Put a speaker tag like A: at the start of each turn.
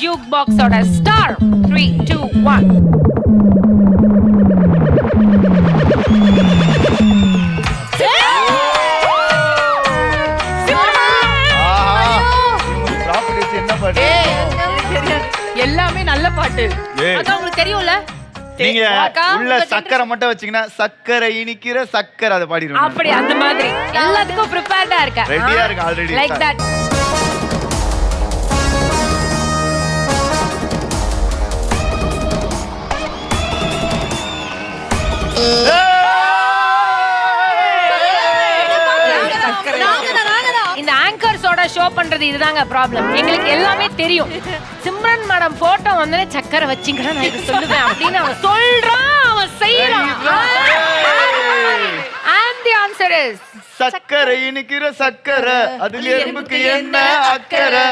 A: ஜூக் பாக்ஸோட star three two one எல்லாமே நல்ல பாட்டு. உங்களுக்கு தெரியும்ல?
B: நீங்க உள்ள சக்கரை மட்டும் வச்சீங்கன்னா சக்கரை இனிக்கிற சக்கரை அதை பாடிடுவேன்
A: அப்படி அந்த மாதிரி. எல்லாத்துக்கும் ப்ரிப்பேர்டா இருக்க
B: ரெடியா இருக்கு ஆல்ரெடி
A: லைக் தட் இந்த ஆங்கர்ஸோட ஷோ பண்றது இதுதாங்க ப்ராப்ளம் எங்களுக்கு எல்லாமே தெரியும். சிம்ரன் மேடம் போட்டோ வந்து சக்கரை வச்சிங்கன்னா நான் இது சொல்லுவேன் அப்படின்னு அவன் சொல்றான் அவன் செய்யறான் and the answer is
B: சக்கரை இனிக்கிற சக்கரை அதுல எறும்புக்கு என்ன அக்கறை?